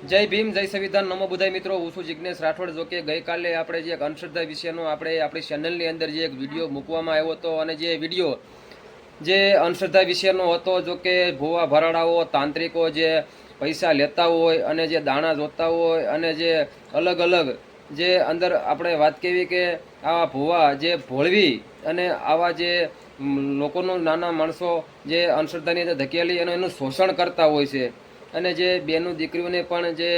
જય ભીમ, જય સંવિધાન. નમો બુધાય મિત્રો, હું છું જિજ્ઞેશ રાઠોડ. જો કે ગઈકાલે આપણે જે એક અંધશ્રદ્ધા વિશેનો આપણે આપણી ચેનલની અંદર જે એક વીડિયો મૂકવામાં આવ્યો હતો અને જે વીડિયો જે અંધશ્રદ્ધા વિશેનો હતો જો કે ભુવા ભરાડાઓ, તાંત્રિકો જે પૈસા લેતા હોય અને જે દાણા જોતા હોય અને જે અલગ અલગ જે અંદર આપણે વાત કેવી કે આવા ભુવા જે ભોળવી અને આવા જે લોકોનું નાના માણસો જે અંધશ્રદ્ધાની અંદર ધકેલી અને એનું શોષણ કરતા હોય છે. અને જે બેનું દીકરીઓને પણ જે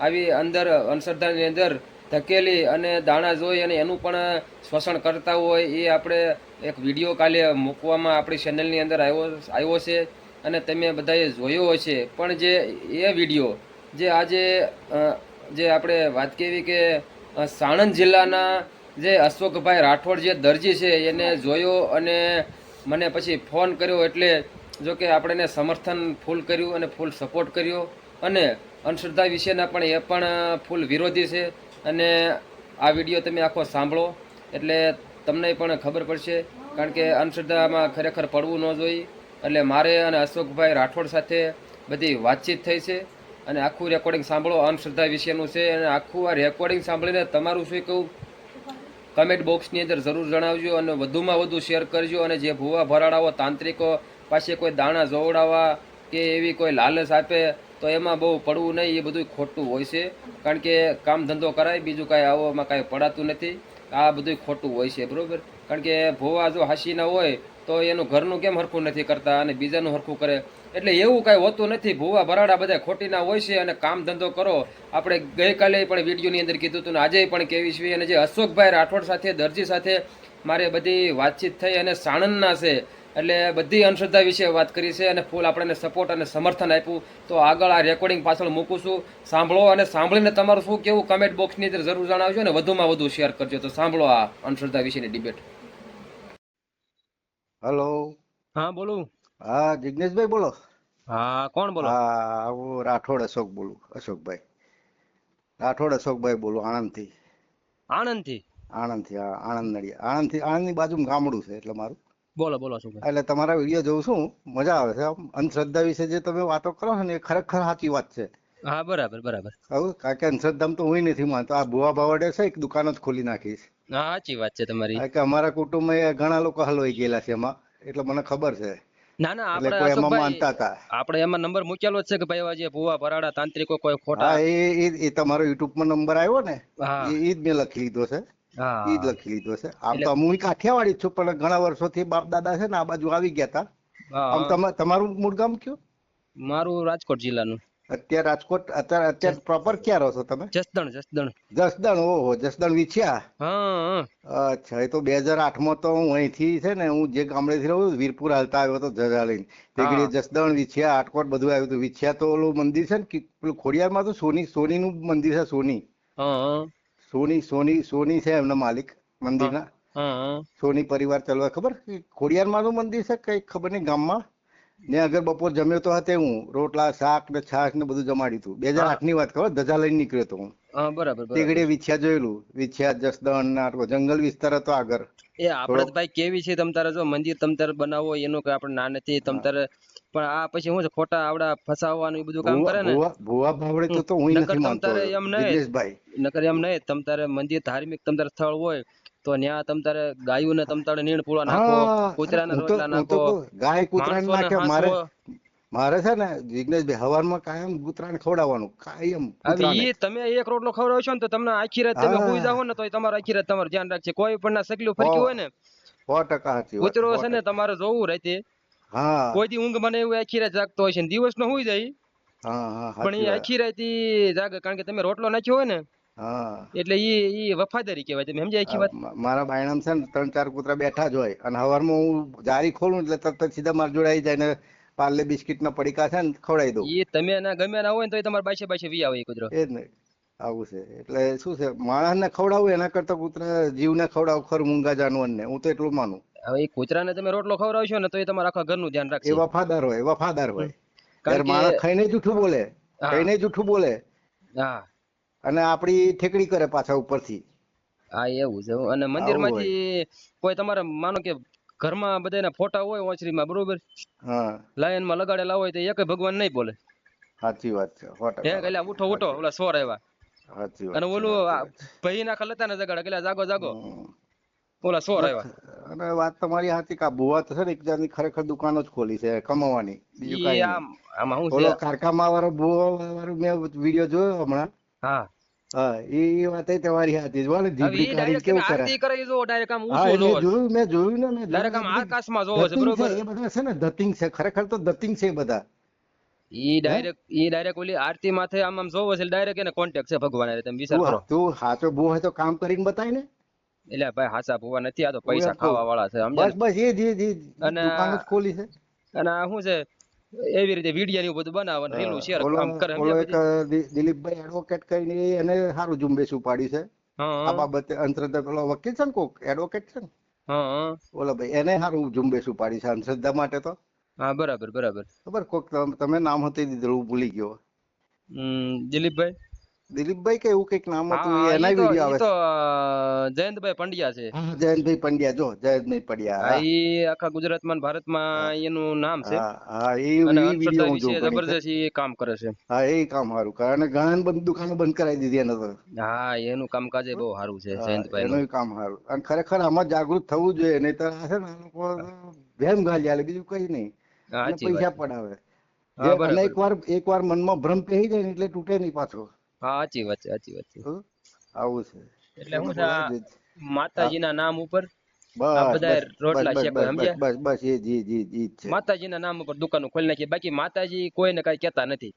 આવી અંદર અંધશ્રદ્ધાની અંદર ધકેલી અને દાણા જોઈ અને એનું પણ શોષણ કરતા હોય એ આપણે એક વીડિયો કાલે મૂકવામાં આપણી ચેનલની અંદર આવ્યો આવ્યો છે અને તમે બધાએ જોયો હશે. પણ જે એ વીડિયો, જે આજે જે આપણે વાત કેવી કે સાણંદ જિલ્લાના જે અશોકભાઈ રાઠોડ જે દરજી છે, એને જોયો અને મને પછી ફોન કર્યો એટલે જો કે આપણે સમર્થન ફૂલ કર્યું અને ફૂલ સપોર્ટ કર્યો. અને અંધશ્રદ્ધા વિશેના પણ એ પણ ફૂલ વિરોધી છે. અને આ વીડિયો તમે આખો સાંભળો. એટલે તમને પણ ખબર પડશે, કારણ કે અંધશ્રદ્ધામાં ખરેખર પડવું ન જોઈએ. એટલે મારે અને અશોકભાઈ રાઠોડ સાથે બધી વાતચીત થઈ છે. અને આખું રેકોર્ડિંગ સાંભળો. અંધશ્રદ્ધા વિશેનું છે અને આખું આ રેકોર્ડિંગ સાંભળીને તમારું શું કહું કમેન્ટ બોક્સની અંદર જરૂર જણાવજો અને વધુમાં વધુ શેર કરજો અને જે ભૂવા ભરાડાઓ, તાંત્રિકો પાસે કોઈ દાણા જોવડાવવા કે એવી કોઈ લાલચ આપે, તો એમાં બહુ પડવું નહીં, એ બધું ખોટું હોય છે. કારણ કે કામ ધંધો કરાય, બીજું કાંઈ આવવામાં કાંઈ પડાતું નથી. આ બધું ખોટું હોય છે, બરાબર? કારણ કે ભૂવા જો હાસીના હોય, તો એનું ઘરનું કેમ હરખું નથી કરતા અને બીજાનું હરખું કરે? એટલે એવું કાંઈ હોતું નથી. ભૂવા ભરાડા બધા ખોટીના હોય છે અને કામ ધંધો કરો. આપણે ગઈકાલે પણ વિડીયોની અંદર કીધું હતું ને, આજે પણ કેવી છે? અને જે અશોકભાઈ રાઠોડ સાથે, દરજી સાથે મારે બધી વાતચીત થઈ અને સાણંદના છે. એટલે બધી અંધશ્રદ્ધા વિશે વાત કરી છે અને ફૂલ આપણને સપોર્ટ અને સમર્થન આપ્યું. તો આગળ આ રેકોર્ડિંગ પાછળ મૂકું છું. સાંભળો અને સાંભળીને તમારું શું કેવું કમેન્ટ બોક્સની અંદર જરૂર જણાવજો અને વધુમાં વધુ શેર કરજો. તો સાંભળો આ અંધશ્રદ્ધા વિશેની ડિબેટ હેલો હા બોલો. હા જિગ્નેશભાઈ બોલો. હા કોણ બોલો? હા હું રાઠોડ અશોક બોલું અશોકભાઈ. રાઠોડ અશોકભાઈ બોલું આણંદથી. આણંદથી? આણંદથી હા આણંદ નડિયા આણંદથી આણંદની બાજુમાં ગામડું છે એટલે મારું. બોલો બોલો શું એટલે તમારા વીડિયો જોઉં છું મજા આવે છે. આમ અંધશ્રદ્ધા વિશે જે તમે વાતો કરો છો ને એ ખરેખર સાચી વાત છે. હા બરાબર બરાબર. કારણ કે અંધશ્રદ્ધામાં તો હું નથી માનતો. આ ભુવા ભાવડે છે એક દુકાન જ ખોલી નાખીશ હા સાચી વાત છે તમારી. કે અમારા કુટુંબમાં ઘણા લોકો હલવાઈ ગયેલા છે એમાં. એટલે મને ખબર છે. ના ના આપણે એમાં માનતા હતા. આપણે એમાં નંબર મૂકેલો જ છે કે ભાઈ આજે ભુવા ભરાડા તાંત્રિકો કોઈ ખોટા એ એ તમારો યુટ્યુબમાં નંબર આવ્યો ને એ જ મેં લખી લીધો છે. ઈ જ લખી લીધો છે આમ તો હું કાઠિયાવાડી છું પણ ઘણા વર્ષોથી બાપ દાદા છે ને આ બાજુ આવી ગયા હતા આમ તમે તમારું મૂળ ગામ કયું? મારું રાજકોટ જિલ્લાનું. અત્યારે રાજકોટ અત્યારે અત્યારે પ્રોપર ક્યાં રહો છો તમે? જસદણ જસદણ. જસદણ ઓહો જસદણ વિછ્યા. હા અચ્છા એ તો બે હજાર આઠમાં તો હું અહીંથી છે ને હું જે ગામડેથી રહું વીરપુર હાલતા આવ્યો હતો જજા લઈને. તે જસદણ વિછ્યા આટકોટ બધું આવ્યું હતું. વિછ્યા તો ઓલું મંદિર છે ને પેલું ખોડિયારમાં તો સોની સોનીનું મંદિર છે સોની. હા. સોની સોની સોની છે એમના માલિક મંદિરના. સોની પરિવાર ચલવા ખબર? ખોડિયારમાં નું મંદિર છે કઈ ખબર નહીં ગામમાં? ને અગર બપોર જમ્યો તો હતે હું રોટલા શાક ને છાશ ને બધું જમાડ્યું હતું બે હજાર આઠની વાત ખબર? ધજા લઈને નીકળ્યો હતો હું. બરાબર તે ઘડીએ વિછ્યા જોયેલું. વિછ્યા જસદણ ને જંગલ વિસ્તાર હતો આગળ. એ આપણે ભાઈ કેવી છે તમ તારે જો મંદિર તમ તારે બનાવો એનું કઈ આપણે ના નથી. તમ તારે પણ આ પછી શું છે ખોટા આવડા ફસાવવાનું એ બધું કામ કરે ને ભુવા ભુવા ભાવડે તો તો હું નથી માનતો એમ નહીં. નકર એમ નહીં તમ તારે મંદિર ધાર્મિક તમ તારે સ્થળ હોય તો ન્યા તમ તારે ગાયું ને તમ તારે નીણ પૂળા નાખો કૂતરા ને રોટલા નાખો ગાય માણસોને નાખે મારે મારે છે ને જિગ્નેશભાઈ હવારમાં કાયમ કૂતરાને ખવડાવવાનું કાયમ હવે કૂતરાને. તમે એક રોટલો ખવડાવશો ને તો તમને આખી રાત તમે. સુઈ જાઓ ને તો તમારે આખી રાત તમારું ધ્યાન રાખશે. કોઈ પણ ના સગલું ફરકી હોય ને સો ટકા કૂતરો છે ને તમારે જોવું રાતે હા. કોઈ દી ઊંઘ મને એવું આખી રાત જાગતો હોય છે દિવસ નો હોય જાય. પણ એ આખી રાત જાગે કારણ કે તમે રોટલો નાખ્યો હોય ને એટલે ઈ ઈ વફાદારી કહેવાય તમે સમજાય આખી વાત? મારા બાયણામાં છે ને ત્રણ ચાર કૂતરા બેઠા જ હોય અને હવારમાં હું જારી ખોલું એટલે તરત સીધા મારા જોડે આવી જાય ને પાર્લે બિસ્કિટ ના પડીકા છે ને ખવડાવી દઉં. એ તમે ના ગમે ના હોય ને તો તમારે બાસે બાસે વી આવે કૂતરો. એ જ ને આવું છે. એટલે શું છે માણસને ખવડાવવું એના કરતા કૂતરા જીવને ખવડાવું ખરું મૂંગા જાનવરને હું તો એટલું માનું. હવે એ કૂતરાને તમે રોટલો ખવડાવશો ને તો એ તમારા આખા ઘરનું ધ્યાન એ વફાદાર હોય વફાદાર હોય. ત્યારે માણસ ખાઈને જૂઠું બોલે. ખાઈને જૂઠું બોલે. હા. અને આપડી ઠેકડી કરે પાછા ઉપરથી. હા એવું છે. અને મંદિરમાંથી કોઈ તમારે માનો કે ઘરમાં બધાના ફોટા હોય ઓછરીમાં બરોબર? હા. લાઈનમાં લગાડેલા હોય તો એક ભગવાન નહીં બોલે. સાચી વાત છે ફોટા હે એટલે ઉઠો ઉઠો ઓલા સોર આવ્યા. સાચી વાત અને ઓલું. ભાઈ ના ખલતા ને જગાડે એટલે જાગો જાગો. ઓલા સોર આવ્યા. અને વાત તમારી હાથી કા બુવા ભુવા તો છે ને એક જાતની ખરેખર દુકાનો જ ખોલી છે કમાવાની. બીજું કઈ આમ આમ હું ઓલો વાળો બુવા વાળો મેં વિડિયો જોયો હમણાં. હા. હા એ એ વાત તમારી હાથી હવે જીભડી ઈ કેવું કરે? આરતી કરે જો ડાયરેક્ટ આમ હા જો. જોયું મેં જોયું ને મેં ડાયરેક્ટ આમ આકાશમાં જોવો છે બરોબર? એ બધા છે ને ધતિંગ છે ખરેખર તો ધતિંગ છે બધા. ઈ ડાયરેક્ટ ઈ ડાયરેક્ટ ઓલી આરતી માથે આમ આમ જોવો છે ડાયરેક્ટ એને કોન્ટેક્ટ છે ભગવાન. તમે વિચાર તું કરો. તું હાચો ભૂ હોય તો કામ કરીને બતાય ને. એટલે ભાઈ હાસા ભૂવા નથી આ તો પૈસા. ખાવા વાળા છે બસ બસ એ જ એ. અને ખોલી છે. અને આ શું છે એવી રીતે વિડિયા ને બધું બનાવે અને રીલું શેર કામ કરે ઓલો એક દિલીપભાઈ એડવોકેટ કરીને એને સારું ઝુંબેશ ઉપાડી છે. આ બાબતે અંધશ્રદ્ધા પેલો વકીલ છે ને કોક? એડવોકેટ છે ને? હા ભાઈ એને સારું ઝુંબેશ ઉપાડી છે અંધશ્રદ્ધા માટે તો. હા બરાબર બરાબર. ખબર કોક તમે નામ હતું દીધેલું ભૂલી ગયો. હમ, દિલીપભાઈ? દિલીપભાઈ કે એવું કંઈક નામ હતું એના વીડિયો આવે તો જયંતભાઈ પંડ્યા છે. જયંતભાઈ પંડ્યા જો જયંતભાઈ પંડ્યા હા. આખા ગુજરાતમાં ભારતમાં એનું નામ છે. હા એ વીડિયો હું જોઉં જબરજસ્ત એ કામ કરે છે. હા એ કામ સારું કરે. અને ઘણા બંધ દુકાનો બંધ કરાવી દીધી એના તો હા એનું કામકાજ બહુ સારું છે જયંતભાઈ એનું કામ સારું. અને ખરેખર આમાં જાગૃત થવું જોઈએ નહીં તો છે ને લોકો ભેમ ગાલી આલે બીજું કઈ નહીં. પૈસા પડાવે. એકવાર એકવાર મનમાં ભ્રમ પહેરી જાય એટલે તૂટે નહીં પાછો. હા સાચી વાત છે સાચી વાત છે? આવું છે. એટલે હું માતાજીના નામ ઉપર માતાજી ના નામ ઉપર દુકાનો ખોલી નાખી. બાકી માતાજી કોઈને કઈ કેતા નથી.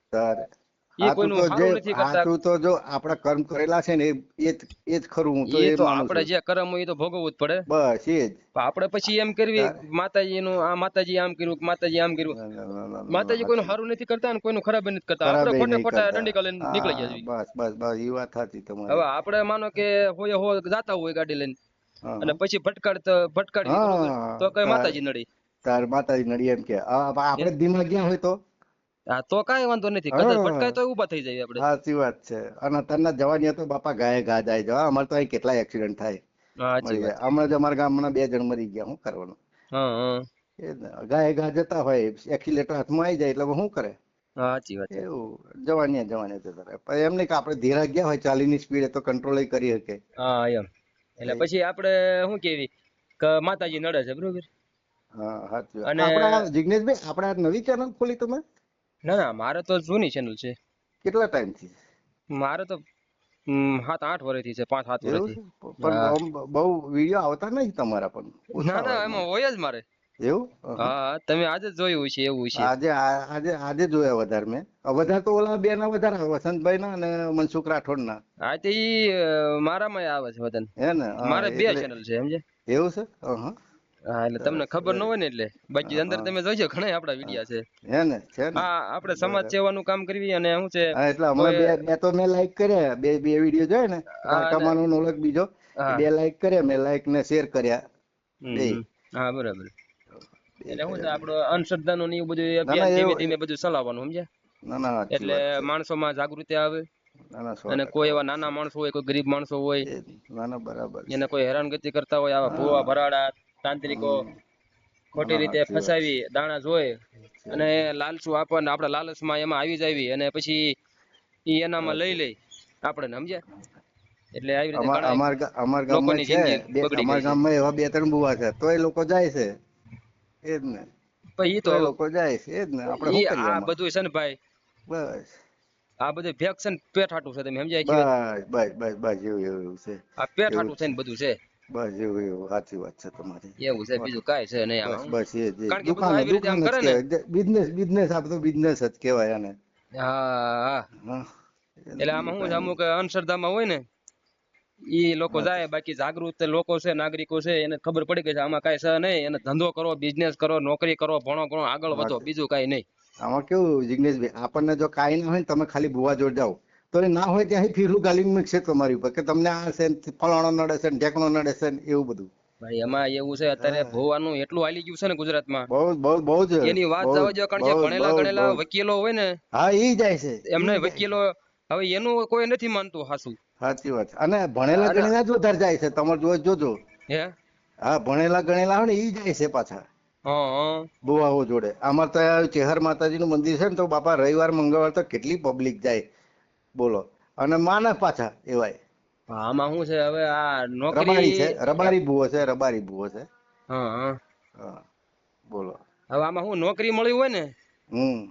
તારે કોઈનું સારું નથી કરતા. હાચું તો જો આપણા કર્મ કરેલા છે ને એ એ જ ખરું હું તો એ એ તો આપણે જે કરમ હોય તો ભોગવવું જ પડે. બસ એ જ. આપણે પછી એમ કરવી તારે. માતાજીનું આ માતાજી આમ કર્યું માતાજી આમ કર્યું. ના, ના, ના, ના, ના, માતાજી કોઈનું સારું નથી કરતા કોઈનું ખરાબ નથી કરતા. આપણે ખોટા દંડી લઈને નીકળી જાય બસ બસ બસ એ વાત સાચી તમારી. હવે આપણે માનો કે હોય હો જાતા હોય ગાડી લઈને. અને પછી ભટકાડ ભટકાડી તો કઈ માતાજી નડી. તાર માતાજી નડી એમ કે. આપણે દિમાગ ગયા હોય તો? હા તો કાંઈ વાંધો નથી. કદાચ ભટકાય તો ઊભા થઈ જાય આપણે. સાચી વાત છે. અને અત્યારના જવાની તો બાપા ગાય ગા જાય જવા અમારે તો અહીં કેટલા એક્સિડન્ટ થાય. હમણાં જ અમારા ગામમાં બે જણ મરી ગયા શું કરવાનું? હા. ગાય ગા જતા હોય એક્સિલેટર હાથમાં આવી જાય એટલે શું કરે? સાચી વાત એવું. જવાની જવાની જતા પણ એમ નહીં કે આપણે ધીરા ગયા હોય ચાલીની સ્પીડે તો કંટ્રોલ કરી શકે. હા એમ. એટલે પછી આપણે શું કેવી કે માતાજી નડે છે બરોબર? હા સાચી અને- આપણા જિગ્નેશભાઈ આપણે નવી ચેનલ ખોલી તમે? ના ના મારે તો જૂની ચેનલ છે. કેટલા ટાઈમથી મારે તો સાત આઠ વર્ષથી છે પાંચ સાત વર્ષથી પણ બહુ વીડિયો આવતા નહીં તમારા પણ? ના ના એમાં હોય જ મારે. એવું? હા તમે આજે જોયું છે એવું છે આજે આજે આજે જોયા વધારે મેં. વધારે તો ઓલા બે ના વધારે વસંતભાઈ ના અને મનસુખ રાઠોડ ના હા તો ઈ મારામાં આવે છે વતન હે ને? મારે બે ચેનલ છે સમજે એવું છે? અહં. હા એટલે તમને ખબર ન હોય ને એટલે. બાકી અંદર તમે જોઈજો ઘણા આપડા વિડિયા છે. હે ને છે ને. હા આપણે સમાજ સેવાનું કામ કરવી અને શું છે એટલે હમણાં બે બે તો મેં લાઈક કર્યા. બે બે વિડિયો જોયા ને કારકામાનો ને ઓલો બીજો. બે લાઈક કર્યા મેં લાઈક ને શેર કર્યા. હા બરાબર. એટલે શું છે આપણો અંધશ્રદ્ધા ને એવું બધું અભિયાન ધીમે ધીમે બધું ચલાવવાનું સમજ્યા? ના ના એટલે માણસો માં માણસોમાં જાગૃતિ આવે. અને કોઈ એવા નાના માણસો હોય કોઈ ગરીબ માણસો હોય છે. ના ના બરાબર એને કોઈ હેરાનગતિ કરતા હોય આવા ભૂવા ભરાડા તાંત્રિકો ખોટી રીતે ફસાવી દાણા જોઈ અને લાલચુ આપણને આપણે લાલચમાં એમાં આવી જાવી અને પછી ઈ એનામાં લઈ લઈ. આપણે સમજ્યા? એટલે આવી રીતે અમાર અમાર ગામમાં છે. અમાર ગામમાં એવા બે ત્રણ બુવા છે. તો એ લોકો જાય છે. એ જ ને. પણ એ તો એ લોકો જાય છે. એ જ ને. આપણે આ બધું છે ને ભાઈ. બસ. આ બધું છે પેટ હાટું છે. તમે સમજાય કે બસ બસ બસ બસ એવું એવું છે. આ પેટ હાટું છે ને બધું છે. બસ એવું એવું સાચી વાત છે તમારી. એવું છે બીજું કાંઈ છે નહીં બસ આમાં. બસ એ જ દુકાન દુકાન જ કહેવાય. બિઝનેસ બિઝનેસ આ બધું બિઝનેસ જ કહેવાય આને. હા હા. હા. એટલે આમાં શું છે અમુક અંધશ્રદ્ધામાં હોય ને એ લોકો જાય બાકી જાગૃત લોકો છે નાગરિકો છે એને ખબર પડી ગઈ છે આમાં કાંઈ છે નહીં. એને ધંધો કરો બિઝનેસ કરો નોકરી કરો ભણો ભણો આગળ વધો બીજું કાઈ નહીં. આમાં કેવું જિગ્નેશભાઈ આપણને જો કાઈ ના હોય તમે ખાલી ભુવા જોડ જાઓ. તો એ ના હોય ત્યાંથી ફીરલું ગાલીને મૂકશે તમારી ઉપર કે તમને આ છે ફલાણો નડે છે ઢેકણો નડે છે એવું બધું. ભાઈ એમાં એવું છે અત્યારે ભોવાનું એટલું હાલી ગયું છે ને ગુજરાતમાં. બહુ બહુ બહુ જ. એની વાત જવા દો કારણ કે ભણેલા ગણેલા વકીલો હોય ને હા એ જાય છે એમને વકીલો હવે એનું કોઈ નથી માનતું હાસું. સાચી વાત. અને ભણેલા ગણેલા જ વધારે જાય છે તમારે જો જોજો. હે? હા ભણેલા ગણેલા હોય ને એ જાય છે પાછા. બુવાઓ જોડે. અમારે ત્યાં ચેહર માતાજીનું મંદિર છે ને તો બાપા રવિવાર મંગળવાર તો કેટલી પબ્લિક જાય. બોલો. અને માને પાછા એવાય આમાં શું છે? હવે આ રબારી નોકરી છે રબારી ભૂવો છે રબારી ભૂવો છે. હા હા. હા બોલો. હવે આમાં શું નોકરી મળી હોય ને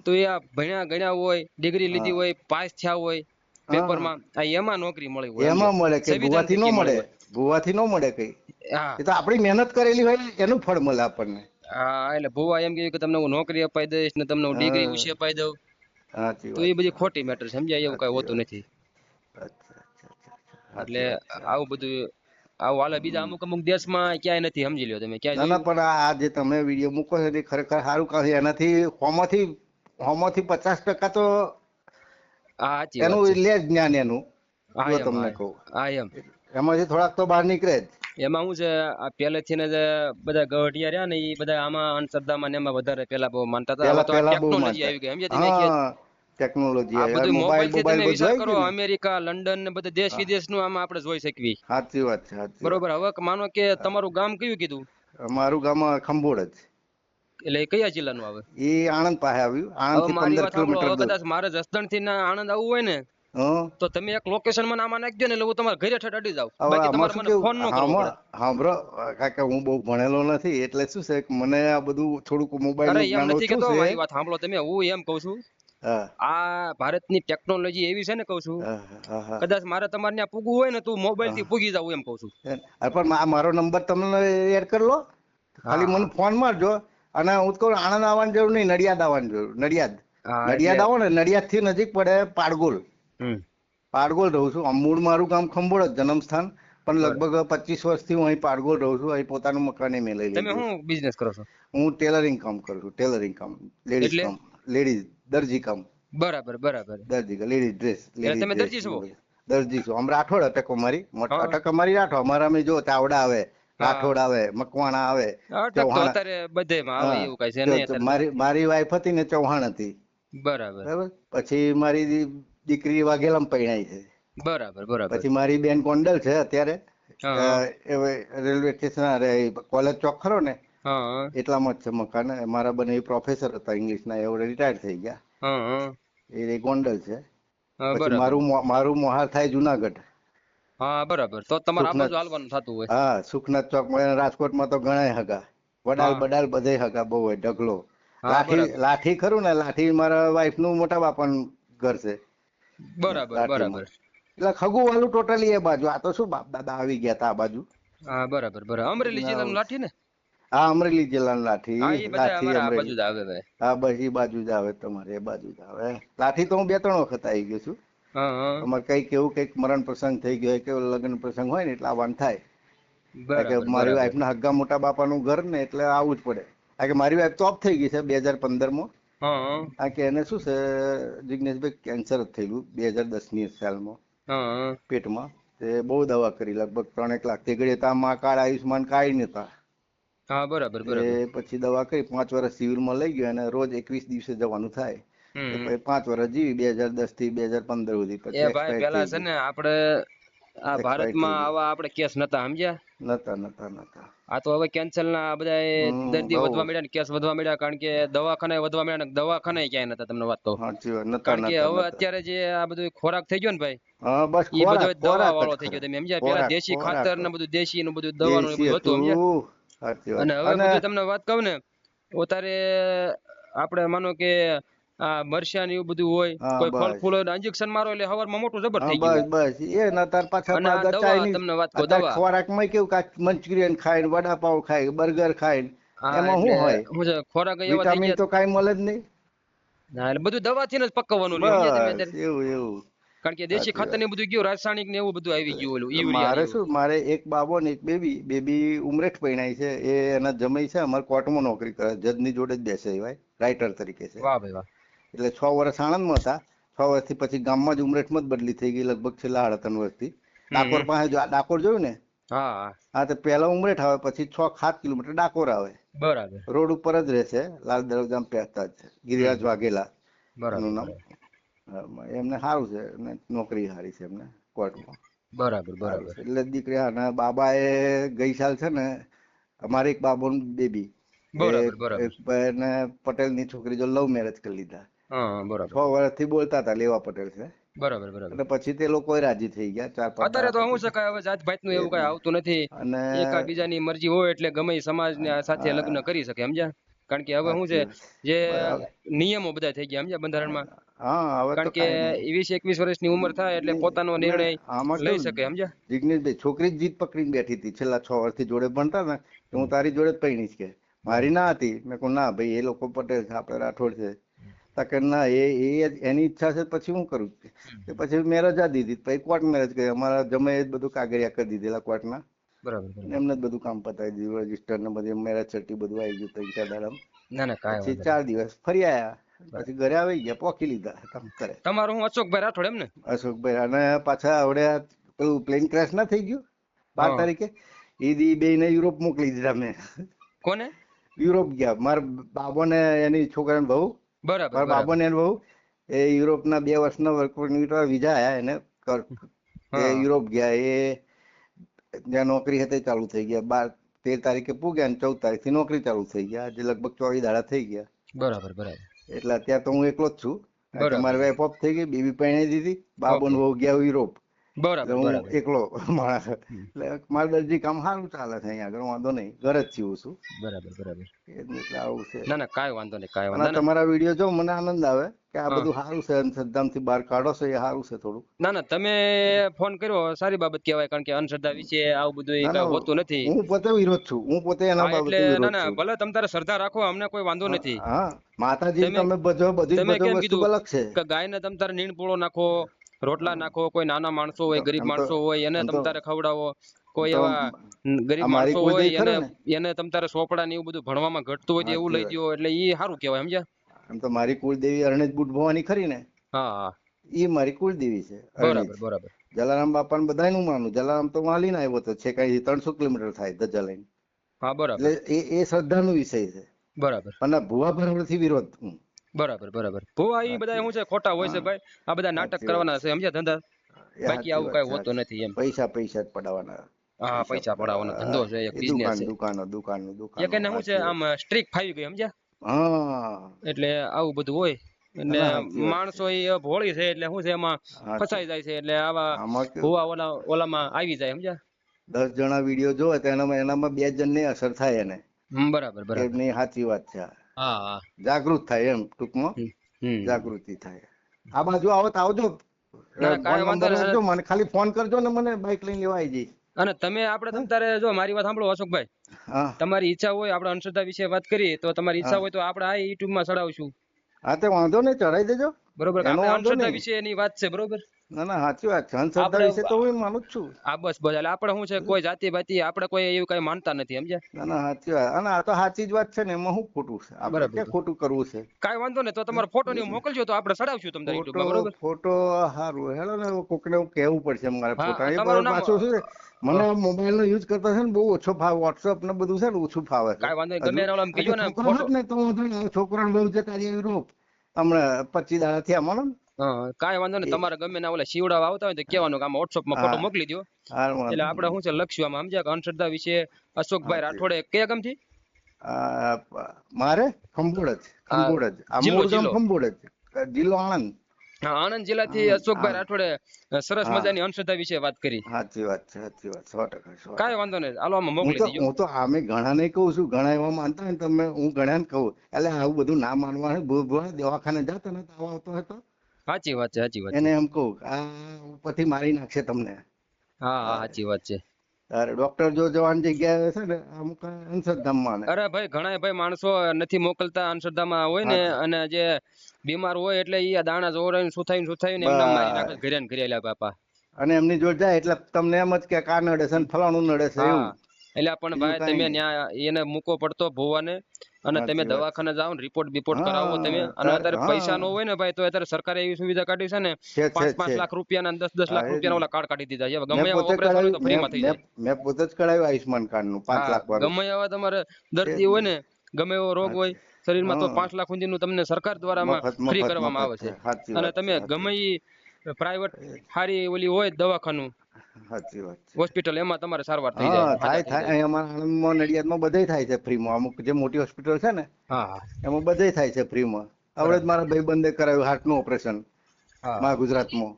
તો એ આ ભણ્યા ગણ્યા હોય ડિગ્રી લીધી હોય પાસ થયા હોય પેપરમાં આ એમાં નોકરી મળી હોય એમાં મળે કે ભૂવાથી ન મળે. ભૂવાથી ન મળે કઈ. હા. એ તો આપણી મહેનત કરેલી હોય એનું ફળ મળે આપણને. હા એટલે ભુવા એમ કે તમને હું નોકરી અપાઈ દઈશ ને તમને હું ડિગ્રી હા. ઉછી અપાઈ દઉં. તો એ બધી ખોટી મેટર સમજાય એવું કઈ હોતું નથી. એટલે. આવું બધું આવું હાલે બીજા અમુક અમુક દેશમાં ક્યાંય નથી સમજી લ્યો તમે ક્યાંય ના પણ આ જે તમે વીડિયો મૂકો છો તે ખરેખર સારું કહે એનાથી હોમાંથી હોમાંથી પચાસ ટકા તો હા એનું લે જ્ઞાન એનું. હા તમને કહું. હા એમ. એમાંથી થોડાક તો બહાર નીકળે જ. એમાં શું છે આ પહેલેથી ને જે બધા ગઢિયા રહ્યા ને એ બધા આમાં અંધશ્રદ્ધામાં ને એમાં વધારે પેલા બહુ માનતા હતા. ટેકનોલોજી આવી ગઈ સમજ્યા તમે ટેકનોલોજી આ બધું મોબાઈલથી તમે વિચાર કરો. અમેરિકા લંડન ને બધા દેશ વિદેશનું આમાં આપણે જોઈ શકવી સાચી વાત છે સાચી બરોબર હવે માનો કે તમારું ગામ કયું કીધું? અમારું ગામ ખંભોળ જ. એટલે કયા જિલ્લાનું આવે? એ આણંદ પાસે આવ્યું આણંદથી મારી પંદર વાત સાંભળો કિલોમીટર દૂર. કદાચ મારે જસદણથી આણંદ આવવું હોય ને તો તમે એક લોકેશન મને આમાં નાખજો ને એટલે હું તમારા ઘરે ઠેઠ અડી જાઉં. બાકી તમારે મને ફોન ન કરવો સાંભળો કારણ કે હું બહુ ભણેલો નથી એટલે શું છે મને આ બધું થોડુંક મોબાઈલનું જ્ઞાન ઓછું છે. મારી વાત સાંભળો તમે હું એમ કહું છું આ ભારતની ટેકનોલોજી એવી છે ને કઉ છું. કદાચ મારે તમારે ત્યાં પૂગવું હોય ને તું મોબાઈલથી પૂગી જાવ એમ કઉ છું. પણ આ મારો નંબર તમને એડ કરી લો. ખાલી મને ફોન મારજો અને હું કહું આણંદ આવવાની જરૂર નહીં નડિયાદ આવવાની જરૂર નડિયાદ. નડિયાદ આવો ને નડિયાદથી નજીક પડે પાડગોલ. હમ. પાડગોલ રહું છું. મૂળ મારું ગામ ખંભોળ જ જન્મ પણ લગભગ પચીસ વર્ષથી હું અહીં પારગોલ રહું છું. અહીં પોતાનું મકાન મેં લઈ તમે શું બિઝનેસ કરો છો? હું ટેલરિંગ કામ કરું છું. ટેલરિંગ કામ. લેડીઝ કામ. લેડીઝ દરજી કામ. બરાબર બરાબર. દરજી લેડીઝ ડ્રેસ તમે દરજી છો? દરજી છું. આમ રાઠોડ અટક અમારી. મોટ- અટક અમારી રાઠોડ અમારા અમે જો ચાવડા આવે રાઠોડ આવે મકવાણા આવે. મારી મારી વાઈફ હતી ને ચૌહાણ હતી. બરાબર. બરાબર? પછી મારી દીકરી વાઘેલામ પરણાઈ છે. બરાબર બરાબર. પછી મારી બેન કોંડલ છે અત્યારે. રેલવે સ્ટેશન કોલેજ ચોક ખરો ને? એટલામાં જ છે મકાન. મારા બંને પ્રોફેસર હતા ઇંગ્લિશના એવું રિટાયર થઈ ગયા. એ ગોંડલ છે. પછી મારું મારું મોહાર થાય જુનાગઢ. હા બરાબર. તો તમારે આ સુખનાથ. બાજુ હાલવાનું થતું હોય. હા સુખનાથ ચોક રાજકોટમાં તો ઘણા હગા. વડાલ. બડાલ બધે હગા બહુ હોય ઢગલો. લાઠી લાઠી ખરું ને લાઠી મારા વાઈફનું મોટા બાપાનું ઘર છે. બરાબર બરાબર. એટલે ખગુ વાળું ટોટલી એ બાજુ. આ તો શું બાપ દાદા આવી ગયા તા આ બાજુ? હા બરાબર બરાબર. અમરેલી જિલ્લાનું લાઠી ને? હા અમરેલી જિલ્લાનું લાઠી. લાઠી અમરેલી. આવે હા બસ એ બાજુ જ આવે તમારે એ બાજુ જ આવે. લાઠી તો હું બે ત્રણ વખત આવી ગયો છું. અમારે કંઈક એવું કંઈક મરણ પ્રસંગ થઈ ગયો કે લગ્ન પ્રસંગ હોય ને એટલે આવવાનું થાય. કે મારી વાઈફ ના હગ્ગા મોટા બાપાનું ઘર ને એટલે આવવું જ પડે. કારણ કે મારી વાઈફ તો ઓફ થઈ ગઈ છે બે હજાર પંદરમાં હા. હા કે એને શું છે જિગ્નેશભાઈ કેન્સર જ થયેલું બે હજાર દસની સાલમાં. પેટમાં. તે બહુ દવા કરી લગભગ ત્રણેક લાખ. તે ઘડી હતા મા કાર્ડ આયુષ્માન કાંઈ નતા હા બરાબર બરાબર. પછી દવા કરી પાંચ વર્ષ સિવિલમાં લઈ ગયો અને રોજ એકવીસ દિવસે જવાનું થાય. પાંચ વર્ષ જીવી બે હજાર દસથી બે હજાર પંદર સુધી. પછી પેલા છે ને આપણે આ ભારતમાં આવા આપણે કેસ નતા સમજ્યા? નતા નતા નતા. આ તો હવે કેન્સર ના બધા દર્દી વધવા મળ્યા ને કેસ વધવા મળ્યા કારણ કે દવાખાને વધવા મળ્યા ને દવાખાને ક્યાંય નતા તમને વાત તો કારણ કે હવે અત્યારે જે આ બધું ખોરાક થઈ ગયો ને ભાઈ હા બસ એ બધો દવા વાળો થઈ ગયો તમે સમજ્યા? પેલા દેશી ખાતર ને બધું દેશી નું બધું દવાનું બધું હતું સમજ્યા. અને હવે તમને વાત કહું ને અત્યારે આપણે માનો કે આ મરચાં ને એવું બધું હોય કોઈ ફળ ફૂલ હોય ઇન્જેક્શન મારો એટલે હવારમાં મોટું જબર થઈ ગયું. બસ એ ન તાર પાછા અને આ પાછા દવા તમને વાત કહું, દવા. ખોરાકમાં કેવું કાંઈક મંચુરિયન ખાય વડાપાવ ખાય બર્ગર ખાય એમાં શું હોય? ખોરાક એવા થઈ વિટામિન તો કાઈ મળે જ નહીં. ના એટલે બધું દવાથી જ પકવવાનું? એવું એવું કારણ કે દેશી ખાતર ને બધું ગયું રાસાયણિક ને એવું બધું આવી ગયું ઓલું યુરિયા મારે શું મારે એક બાબો ને એક બેબી બેબી ઉમરેઠ પૈણાઈ છે એ એના જમાઈ છે અમારે કોર્ટમાં નોકરી કરે જજની જોડે જ બેસે એવાય રાઇટર તરીકે છે. વાહ ભાઈ વાહ. એટલે છ વર્ષ આણંદમાં હતા. છ વર્ષથી પછી ગામમાં જ ઉમરેઠમાં જ બદલી થઈ ગઈ લગભગ છેલ્લા સાડા ત્રણ વર્ષથી. ડાકોર પાસે ડાકોર જોયું ને? હા. તો પહેલા ઉમરેઠ આવે પછી છ સાત કિલોમીટર ડાકોર આવે. બરાબર. રોડ ઉપર જ રહેશે લાલ દરવાજા પહેરતા જ ગિરિરાજ વાઘેલા એનું નામ. એમને સારું છે નોકરી સારી છે એમને કોર્ટમાં. બરાબર બરાબર. એટલે દીકરી અને બાબા એ ગઈ સાલ છે ને અમારે એક બાબુ બેબી. બરાબર બરાબર. એક ભાઈને છોકરી જો લવ મેરેજ કરી લીધા. હા બરાબર. છ વર્ષથી બોલતા હતા લેવા પટેલ છે. બરાબર બરાબર. અને પછી તે લોકો રાજી થઈ ગયા ચાર પાંચ અત્યારે તો હું છે કે હવે જાત ભાતનું એવું કઈ આવતું નથી. અને એકાબીજાની મરજી હોય એટલે ગમે સમાજ સાથે લગ્ન કરી શકે સમજ્યા? કારણ કે હવે શું છે જે નિયમો બધા થઈ ગયા સમજ્યા બંધારણમાં? હા હવે કારણ કે કાંઈ વીસ એકવીસ વર્ષની ઉંમર થાય એટલે પોતાનો નિર્ણય લઈ શકે સમજ્યા? જિગ્નેશભાઈ છોકરી જીત પકડી પકડીને બેઠી હતી છેલ્લા છ વર્ષથી જોડે ભણતા ને હું તારી જોડે જ પૈણીશ કે. મારી ના હતી. મેં કહું ના ભાઈ એ લોકો પટેલ છે આપણે રાઠોડ છે. તા કે ના એ એ એની ઈચ્છા છે પછી હું કરું? કે પછી મેં રજા દીધી પછી કોર્ટ મેરેજ કરી અમારા જમે જ બધું કાગળિયા કરી દીધેલા કોર્ટના બરાબર. એમને જ બધું કામ પતાવી દીધું રજિસ્ટર ને બધું મેરેજ સર્ટી બધું આવી ગયું ત્રણ ચાર દાડા ના ના કાંઈ ચાર દિવસ ફરી આયા. પછી ઘરે આવી ગયા પોકી લીધા કામ કરે. તમારું હું અશોકભાઈ રાઠોડ એમ ને અશોકભાઈ અને પાછા આવડે પેલું પ્લેન ક્રેશ ના થઈ ગયું? બાર તારીખે? એ દી બે ને યુરોપ મોકલી દીધા મેં. કોને? યુરોપ ગયા. મારા બાબો ને એની છોકરાને બહુ. બરાબર બાબો ને બહુ એ યુરોપના બે વર્ષના વર્ક પરમિટ વિઝા આયા એને એ યુરોપ ગયા એ જ્યાં નોકરી હતી ચાલુ થઈ ગયા. બાર તેર તારીખે પૂગ્યા અને ચૌદ તારીખથી નોકરી ચાલુ થઈ ગયા. આજે લગભગ ચોવીસ દાડા થઈ ગયા. બરાબર બરાબર. એટલે અત્યારે તો હું એકલો જ છું. મારી વાઈફ ઓફ થઈ ગઈ બેબી પહેણી દીધી. બાબોને બહુ ગયા યુરોપ. બરાબર હું એકલો માણસ. એટલે મારું દરજી કામ સારું ચાલે છે અહીંયા આગળ વાંધો નહીં. ઘર જ જીવું છું. બરાબર બરાબર. એટલે આવું છે. ના ના કાંઈ વાંધો નહીં કાંઈ વાંધો તમારા વીડિયો જો મને આનંદ આવે કે આ બધું સારું છે અંધશ્રદ્ધામાંથી બહાર કાઢો છો એ સારું છે થોડું ના ના તમે ફોન કર્યો સારી બાબત કહેવાય કારણ કે અંધશ્રદ્ધા વિશે આવું બધું એ હોતું નથી. હું પોતે વિરોધ છું હું પોતે એના બાબતે એટલે ના ના ભલે તમ તારે શ્રદ્ધા રાખો અમને કોઈ વાંધો નથી. હા. માતાજી તમે- બધો બધી બધો વસ્તુ અલગ છે. કે ગાયને તમ તારે નીણ પોળો નાખો રોટલા નાખો કોઈ નાના માણસો હોય ગરીબ માણસો હોય એને એમ તમ તો- તારે ખવડાવો કોઈ એવા ગરીબ માણસો હોય એને એને તમતારે સોપડા ને એવું બધું ભણવામાં ઘટતું હોય એવું લઈ દો એટલે ઈ સારું કહેવાય સમજ્યા? એમ તો મારી કુળદેવી અરણેજ બુટ ભવાની ખરી ને? હા હા. મારી કુળદેવી છે બરાબર બરાબર. જલારામ બાપા ને બધા નું માનું જલારામ તો વાલીને આવ્યો હતો છે કઈ ત્રણસો કિલોમીટર થાય ધજા લઈને. હા બરાબર. એટલે એ એ શ્રદ્ધાનો વિષય છે. બરાબર. અને ભુવા ભરવડથી વિરોધ હું. બરાબર બરાબર. ભુવા એ બધા શું છે ખોટા હોય છે ભાઈ. આ બધા નાટક કરવાના છે સમજ્યા ધંધા? બાકી આવું કઈ હોતું નથી એમ. પૈસા પૈસા જ પડાવવાના હા પૈસા પડાવવાનો ધંધો છે એક બિઝનેસ છે. દુકાનો દુકાનો દુકાન. એક એને શું છે આમ સ્ટ્રીક ફાવી ગઈ સમજ્યા? હા. એટલે આવું બધું હોય. એટલે માણસો એ ભોળી છે એટલે શું છે એમાં ફસાઈ જાય છે એટલે આવા ભુવા ઓલા ઓલામાં આવી જાય સમજ્યા? દસ જણા વીડિયો જોવે તો એનામાં એનામાં બે જણને અસર થાય એને. બરાબર બરાબર. નહીં સાચી વાત છે. હા જાગૃત થાય એમ ટૂંકમાં. જાગૃતિ થાય. આ બાજુ આવો તો આવજો. મને ખાલી ફોન કરજો ને મને બાઇક લઈને લેવા આવી અને તમે આપણે તમારે જો મારી વાત સાંભળો અશોકભાઈ. તમારી ઈચ્છા હોય આપણે અંધશ્રદ્ધા વિશે વાત કરીએ તો તમારી ઈચ્છા હોય તો આપણે આ યુટ્યુબમાં ચડાવશું. હા તે વાંધો નહીં ચડાવી દેજો. બરોબર અંધશ્રદ્ધા. વિશેની વાત છે બરોબર? ના ના સાચી વાત. છે અંધશ્રદ્ધા વિશે તો હું માનું જ છું. આ બસ બસ. એટલે આપણે શું છે કોઈ જાતિ બાતિ આપણે કોઈ એવું કઈ માનતા નથી સમજ્યા? ના ના સાચી વાત. અને આ તો સાચી જ વાત છે ને એમાં શું ખોટું છે? આપણે ક્યાં ખોટું કરવું છે? કાંઈ વાંધો નહીં તો તમારો ફોટો ને મોકલજો તો આપણે ચડાવશું તમને યુટ્યુબમાં બરોબર? ફોટો હારું હેલો ને કોકને એવું કહેવું પડશે મારે ફોટા એ પાછું શું છે? મને મોબાઈલ નો યુઝ કરતા છે ને બહુ ઓછો ફાવે વોટ્સઅપ ને બધું છે ને ઓછું ફાવે છે. વાંધો નહીં ગમે એના ને ફોટો ને તો છોકરાને બહુ જતા યુરોપ હમણાં પચીસ દાડા થયા માનો કાંઈ વાંધો નહીં. તમારે ગમે ના ઓલા શિવડાવા આવતા હોય તો કહેવાનું કે આમાં WhatsApp માં ફોટો મોકલી દો એટલે આપણે શું છે લખશું આમાં સમજ્યા કે અંધશ્રદ્ધા વિશે અશોકભાઈ રાઠોડે કયા ગામથી? મારે? ખંભોળ જ આ, જ. આ મૂળ ગામ જિલ્લો. જ. જિલ્લો આણંદ. આણંદ જિલ્લાથી અશોકભાઈ રાઠોડે સરસ મજાની અંધશ્રદ્ધા વિશે વાત કરી. સાચી વાત છે સાચી વાત. સો ટકા કાંઈ વાંધો નહીં. હાલો આમાં મોકલી દેજો. હું તો આમે ઘણા ને કહું છું. ઘણા એવા માનતા હોય તમે હું ઘણા ને કહું. એટલે આવું બધું ના માનવા ભૂ ભૂ દવાખાને જતા ને આવા આવતો હતો. સાચી વાત છે સાચી વાત એને એમ કહું આ ઉપરથી મારી નાખશે તમને. હા હા સાચી વાત છે. અરે ડોક્ટર જો જવાની જગ્યાએ છે ને અમુક અંશધામમાં અરે ભાઈ ઘણા ભાઈ માણસો નથી મોકલતા અંશધામમાં હોય ને અને જે બીમાર હોય એટલે એ દાણા જોરાઈને સુથાઈને સુથાઈને એમને મારી નાખે ઘરે ને ઘરે બાપા. અને એમની જોડે જાય એટલે તમને એમ જ કે કા નડે છે ને ફલાણું નડે છે એવું. એટલે પણ ભાઈ તમે ત્યાં ન્યા એને મૂકો પડતો ભોવાને અને તમે. દવાખાને જાઓ ને રિપોર્ટ બિપોર્ટ કરાવો તમે. અને અત્યારે પૈસા નો હોય ને ભાઈ તો અત્યારે સરકારે એવી સુવિધા કાઢી છે ને પાંચ પાંચ લાખ રૂપિયા અને દસ દસ લાખ રૂપિયા. ઓલા કાર્ડ કાઢી દીધા છે. ગમે એવા ઓપરેશન હોય તો ફ્રીમાં થઈ જાય. મેં પોતે જ કઢાવ્યું આયુષ્માન કાર્ડનું પાંચ લાખ ગમે એવા તમારે દર્દી હોય ને ગમે એવો રોગ હોય શરીરમાં તો પાંચ લાખ સુધીનું તમને સરકાર દ્વારા ફ્રી કરવામાં આવે છે. અને તમે ગમે પ્રાઇવેટ સારી ઓલી હોય દવાખાનું. સાચી વાત હોસ્પિટલ એમાં તમારે સારવાર થઈ જાય. થાય થાય. અમારા નડિયાદમાં બધે થાય છે ફ્રીમાં. અમુક જે મોટી હોસ્પિટલ છે ને એમાં બધે થાય છે ફ્રીમાં. આવડે મારા ભાઈબંધે કરાવ્યું હાર્ટનું ઓપરેશન મારા ગુજરાતમાં.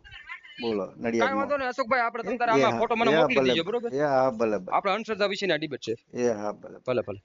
બોલો નડિયાદ વાંધો નહીં અશોકભાઈ આપણે તમ આમાં ફોટો મને મોકલી દેજો બરોબર? એ હા ભલે આપણે અંધશ્રદ્ધા વિશેની ડિબેટ છે. એ હા ભલે. ભલે ભલે.